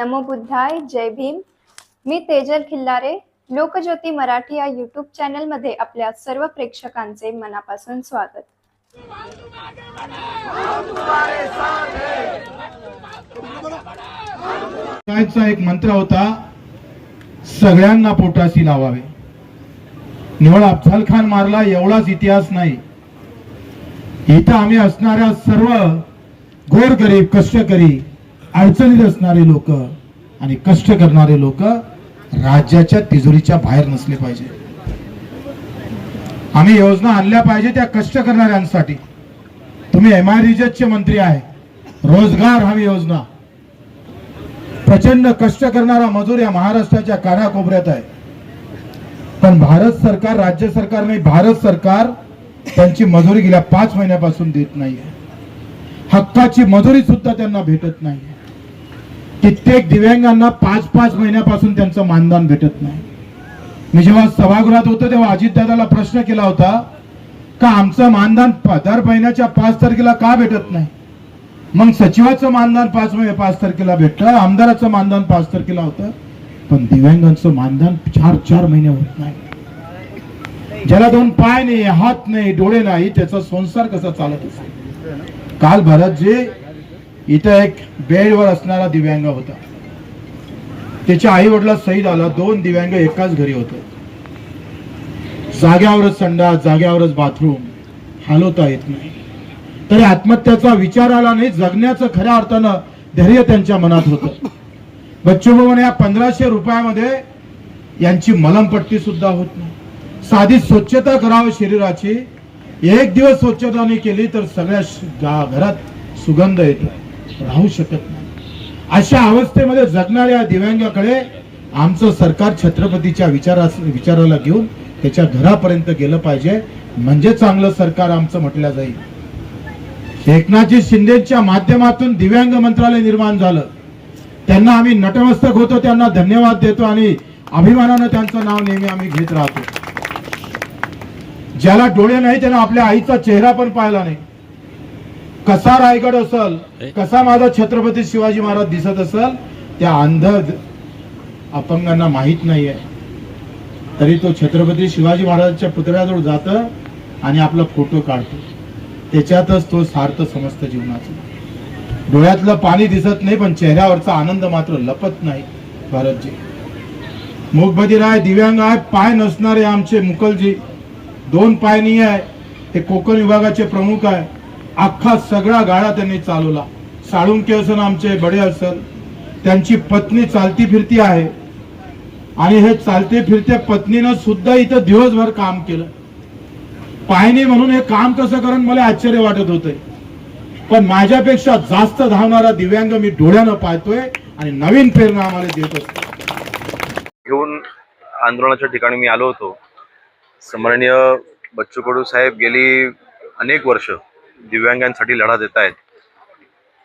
नमो बुद्धाय जय भीम. मी तेजल खिल्लारे लोकज्योती मराठी या यूट्यूब चॅनलमध्ये आपल्या सर्व प्रेक्षकांचे मनापासून स्वागत. एक मंत्र होता सगळ्यांना पोटाशी लावावे. निवड अफजल खान मारला एवढाच इतिहास नाही. इथं आम्ही असणाऱ्या सर्व गोरगरीब कष्टकरी अडचणीत असणारे लोक आणि कष्ट करणारे लोक राज्याच्या तिजोरीच्या बाहेर नसले पाहिजे. आम्ही योजना आणल्या पाहिजे त्या कष्ट करणाऱ्यांसाठी. तुम्ही एम आय चे मंत्री आहे. रोजगार हमी योजना. प्रचंड कष्ट करणारा मजूर या महाराष्ट्राच्या कानाकोपऱ्यात आहे. पण भारत सरकार राज्य सरकार नाही भारत सरकार त्यांची मजुरी गेल्या पाच महिन्यापासून देत नाहीये. हक्काची मजुरी सुद्धा त्यांना भेटत नाहीये. कित्येक दिव्यांगांना पाच पाच महिन्यापासून त्यांचं मानधन भेटत नाही. मी जेव्हा सभागृहात होतो तेव्हा अजितदादाला प्रश्न केला होता का आमचं मानधन दर महिन्याच्या पाच तारखेला का भेटत नाही? मग सचिवाचं मानधन पाच महिने पाच तारखेला भेटतं आमदाराचं मानधन पाच तारखेला होतं पण दिव्यांगांचं मानधन चार चार महिने होत नाही. ज्याला दोन पाय नाही हात नाही डोळे नाही त्याचा संसार कसा चालत असेल? काल भरतजी इथं एक बेडवर असणारा दिव्यांग होता. त्याच्या आई वडिला सहीद आला. दोन दिव्यांग एकाच घरी होते. जाग्यावरच संडास जाग्यावरच बाथरूम हालवता येत नाही. तरी आत्महत्याचा विचार आला नाही जगण्याचं खऱ्या अर्थानं धैर्य त्यांच्या मनात होतं. बच्चू भवन या पंधराशे रुपयामध्ये यांची मलमपट्टी सुद्धा होत नाही. साधी स्वच्छता करावं शरीराची. एक दिवस स्वच्छता नाही केली तर सगळ्या घरात सुगंध येतो. राहू शकत नाही. अशा अवस्थेमध्ये जगणाऱ्या दिव्यांगाकडे आमचं सरकार छत्रपतीच्या विचारा विचाराला घेऊन त्याच्या घरापर्यंत गेलं पाहिजे. म्हणजे चांगलं सरकार आमचं म्हटलं जाईल. एकनाथजी शिंदेच्या माध्यमातून दिव्यांग मंत्रालय निर्माण झालं. त्यांना आम्ही नटमस्तक होतो त्यांना धन्यवाद देतो आणि अभिमानानं त्यांचं नाव नेहमी आम्ही घेत राहतो. ज्याला डोळे नाही त्यानं आपल्या आईचा चेहरा पण पाहिला नाही. कसा रायगड असल कसा माझा छत्रपती शिवाजी महाराज दिसत असल त्या अंध अपंगांना माहीत नाहीये. तरी तो छत्रपती शिवाजी महाराजांच्या पुतळ्याजवळ जात आणि आपला फोटो काढतो. त्याच्यातच तो सार्थ समजतं जीवनाचं. डोळ्यातलं पाणी दिसत नाही पण चेहऱ्यावरचा आनंद मात्र लपत नाही भारतजी. मूकबधीर आहे दिव्यांग आहे पाय नसणारे आमचे मुकलजी दोन पाय नाही आहे ते कोकण विभागाचे प्रमुख आहे. अख्खा सगळा गाडा त्यांनी चालवला. साळुंके असन आमचे बडे असन त्यांची पत्नी चालती फिरती आहे. आणि हे चालते फिरते पत्नीनं सुद्धा इथं दिवसभर काम केलं. पायनी म्हणून हे काम कसं करून मला आश्चर्य वाटत होतंय. पण माझ्यापेक्षा जास्त धावणारा दिव्यांग मी डोळ्यानं पाहतोय आणि नवीन प्रेरणा आम्हाला देत असतो. घेऊन आंदोलनाच्या ठिकाणी मी आलो होतो. स्मरणीय बच्चू कडू साहेब गेली अनेक वर्ष. दिव्यांगांसाठी लढा देत आहेत.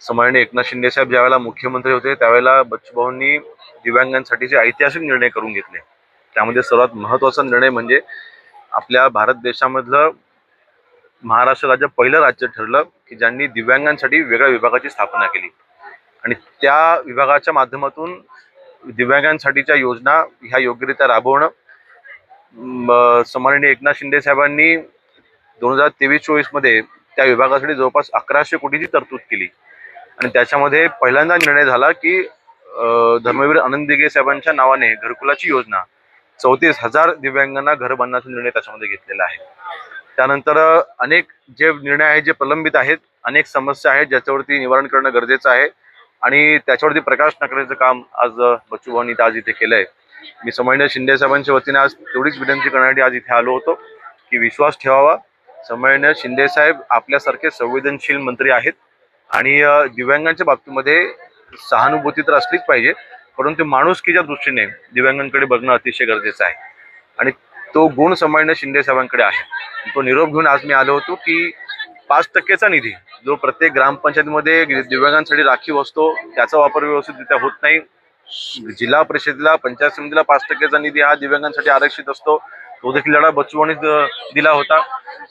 स्मरणीय एकनाथ शिंदे साहेब ज्यावेळेला मुख्यमंत्री होते त्यावेळेला बच्चूभाऊंनी दिव्यांगांसाठीचे ऐतिहासिक निर्णय करून घेतले. त्यामध्ये सर्वात महत्त्वाचा निर्णय म्हणजे आपल्या भारत देशामधलं महाराष्ट्र राज्य पहिलं राज्य ठरलं की ज्यांनी दिव्यांगांसाठी वेगळ्या विभागाची स्थापना केली. आणि त्या विभागाच्या माध्यमातून दिव्यांगांसाठीच्या योजना ह्या योग्यरित्या राबवणं म, सन्माननीय एकनाथ शिंदे साहेबांनी दोन हजार तेवीस चोवीसमध्ये त्या विभागासाठी जवळपास अकराशे कोटीची तरतूद केली. आणि त्याच्यामध्ये पहिल्यांदा निर्णय झाला की धर्मवीर आनंद दिघे साहेबांच्या नावाने घरकुलाची योजना चौतीस हजार दिव्यांगांना घर बांधण्याचा निर्णय त्याच्यामध्ये घेतलेला आहे. त्यानंतर अनेक जे निर्णय आहेत जे प्रलंबित आहेत अनेक समस्या आहेत ज्याच्यावरती निवारण करणं गरजेचं आहे. आणि त्याच्यावरती प्रकाश टाकण्याचं काम आज बच्चू भाऊनी आज इथे केलंय. मी संभाजीराव शिंदे साहेबांच्या वतीने आज तेवढीच विनंती करण्यासाठी आज इथे आलो होतो की विश्वास ठेवावा. शिंदे साहेब आपल्यासारखे संवेदनशील मंत्री आहेत. आणि दिव्यांगांच्या बाबतीमध्ये सहानुभूती तर असलीच पाहिजे परंतु माणुसकीच्या दृष्टीने दिव्यांगांकडे बघणं अतिशय गरजेचं आहे. आणि तो गुण संभाजीराव शिंदे साहेबांकडे आहे. तो निरोप घेऊन आज मी आलो होतो की पाच टक्केचा निधी जो प्रत्येक ग्रामपंचायतीमध्ये दिव्यांगांसाठी राखीव असतो त्याचा वापर व्यवस्थितरित्या होत नाही. जिल्हा परिषदेला पंचायत समितीला पाच टक्केचा निधी हा दिव्यांगांसाठी आरक्षित असतो. तो देखील लढा बच्चूभाऊनीच दिला होता.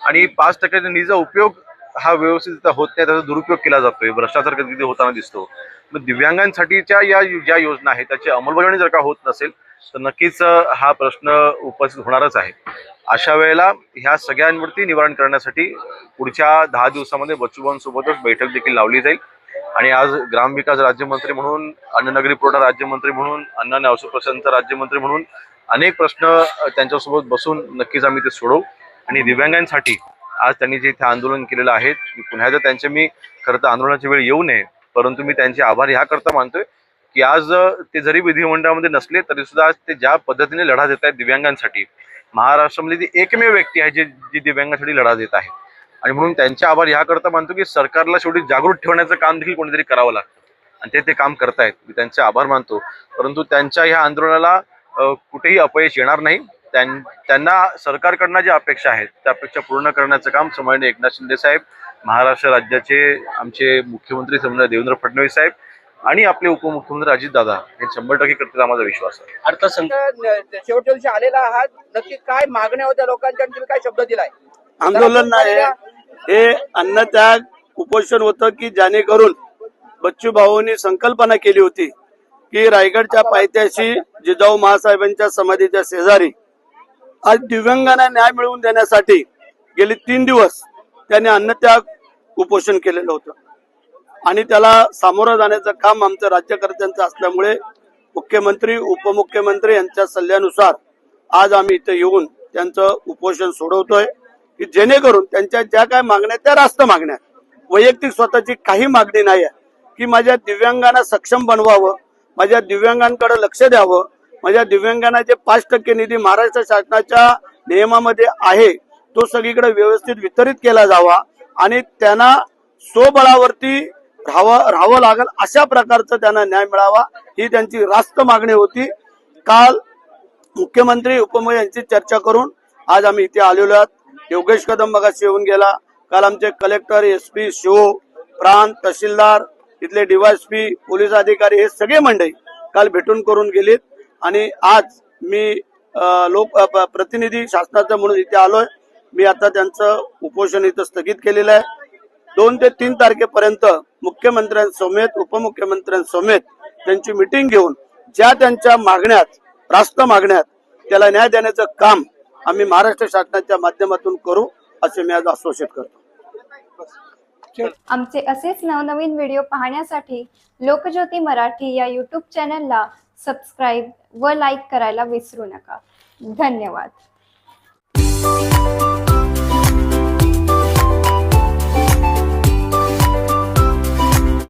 आणि पाच टक्क्याच्या निधीचा उपयोग हा व्यवस्थित होत नाही त्याचा दुरुपयोग केला जातोय. भ्रष्टाचार कधी होताना दिसतो. मग दिव्यांगांसाठीच्या या ज्या योजना आहेत त्याची अंमलबजावणी जर का होत नसेल तर नक्कीच हा प्रश्न उपस्थित होणारच आहे. अशा वेळेला ह्या सगळ्यांवरती निवारण करण्यासाठी पुढच्या दहा दिवसामध्ये बच्चूभाऊंसोबतच बैठक देखील लावली जाईल. आणि आज ग्रामविकास राज्यमंत्री म्हणून अन्ननगरी पुरवठा राज्यमंत्री म्हणून अन्न आणि औषध प्रशासनचा राज्यमंत्री म्हणून अनेक प्रश्न त्यांच्यासोबत बसून नक्कीच आम्ही ते सोडवू. आणि दिव्यांगांसाठी आज त्यांनी जे इथे आंदोलन केलेलं आहे पुन्हा एकदा त्यांचे मी खरं तर आंदोलनाची वेळ येऊ नये परंतु मी त्यांचे आभार ह्याकरता मानतोय की आज ते जरी विधिमंडळामध्ये नसले तरी सुद्धा आज ते ज्या पद्धतीने लढा देत आहेत दिव्यांगांसाठी महाराष्ट्रामध्ये ती एकमेव व्यक्ती आहे जी जी दिव्यांगांसाठी लढा देत आहे. आणि म्हणून त्यांचे आभार ह्याकरता मानतो की सरकारला शेवटी जागृत ठेवण्याचं काम देखील कोणीतरी करावं लागतं. आणि ते ते काम करतायत. मी त्यांचे आभार मानतो. परंतु त्यांच्या ह्या आंदोलनाला कुठेही अपयश येणार नाही. त्यां- त्यांना सरकारकडनं ज्या अपेक्षा आहेत त्या अपेक्षा पूर्ण करण्याचं काम समन्वय एकनाथ शिंदे साहेब महाराष्ट्र राज्याचे आमचे मुख्यमंत्री समन्वय देवेंद्र फडणवीस साहेब आणि आपले उपमुख्यमंत्री अजितदादा हे शंभर टक्के करतील माझा विश्वास आहे. अर्थसंकल्प शेवटच्या दिवशी आलेला आहात. नक्की काय मागण्या होत्या लोकांच्या तुम्ही काय शब्द दिलाय? आंदोलन नाही. हे अन्नत्याग उपोषण होतं की जेणेकरून बच्चू भाऊंनी संकल्पना केली होती. की रायगडच्या पायथ्याशी जिजाऊ महासाहेबांच्या समाधीच्या शेजारी आज दिव्यांगांना न्याय मिळवून देण्यासाठी गेले तीन दिवस त्यांनी अन्नत्याग उपोषण केलेलं होतं. आणि त्याला सामोरं जाण्याचं काम आमचं राज्यकर्त्यांचं असल्यामुळे मुख्यमंत्री उपमुख्यमंत्री यांच्या सल्ल्यानुसार आज आम्ही इथे येऊन त्यांचं उपोषण सोडवतोय की जेणेकरून त्यांच्या ज्या काय मागण्या त्या रास्त मागण्या. वैयक्तिक स्वतःची काही मागणी नाही आहे. की माझ्या दिव्यांगांना सक्षम बनवावं माझ्या दिव्यांगांकडे लक्ष द्यावं. माझ्या दिव्यांगांना जे पाच टक्के निधी महाराष्ट्र शासनाच्या नियमामध्ये आहे. तो सगळीकडे व्यवस्थित वितरित केला जावा आणि त्यांना स्वबळावरती राहावं राहावं लागेल अशा प्रकारचं त्यांना न्याय मिळावा ही त्यांची रास्त मागणी होती. काल मुख्यमंत्री उपमुख्यमंत्री यांची चर्चा करून आज आम्ही इथे आलेलो आहोत. योगेश कदम बघा येऊन गेला. काल आमचे कलेक्टर एस पी शिव प्रांत तहसीलदार इथले डीवायसपी पोलीस अधिकारी हे सगळे मंडळी काल भेटून करून गेलीत. आणि आज मी लोक प्रतिनिधी शासनाचा म्हणून इथे आलोय. मी आता त्यांचं उपोषण इथं स्थगित केलेलं आहे. दोन ते तीन तारखेपर्यंत मुख्यमंत्र्यांसमेत उपमुख्यमंत्र्यांसमेत त्यांची मिटिंग घेऊन ज्या त्यांच्या मागण्यात रास्त मागण्यात त्याला न्याय देण्याचं काम आम्ही महाराष्ट्र शासनाच्या माध्यमातून करू असे मी आज आश्वासित करतो. आमचे असेच नवनवीन व्हिडिओ पाहण्यासाठी लोकज्योती मराठी या यूट्यूब चॅनलला सबस्क्राईब व लाईक करायला विसरू नका. धन्यवाद.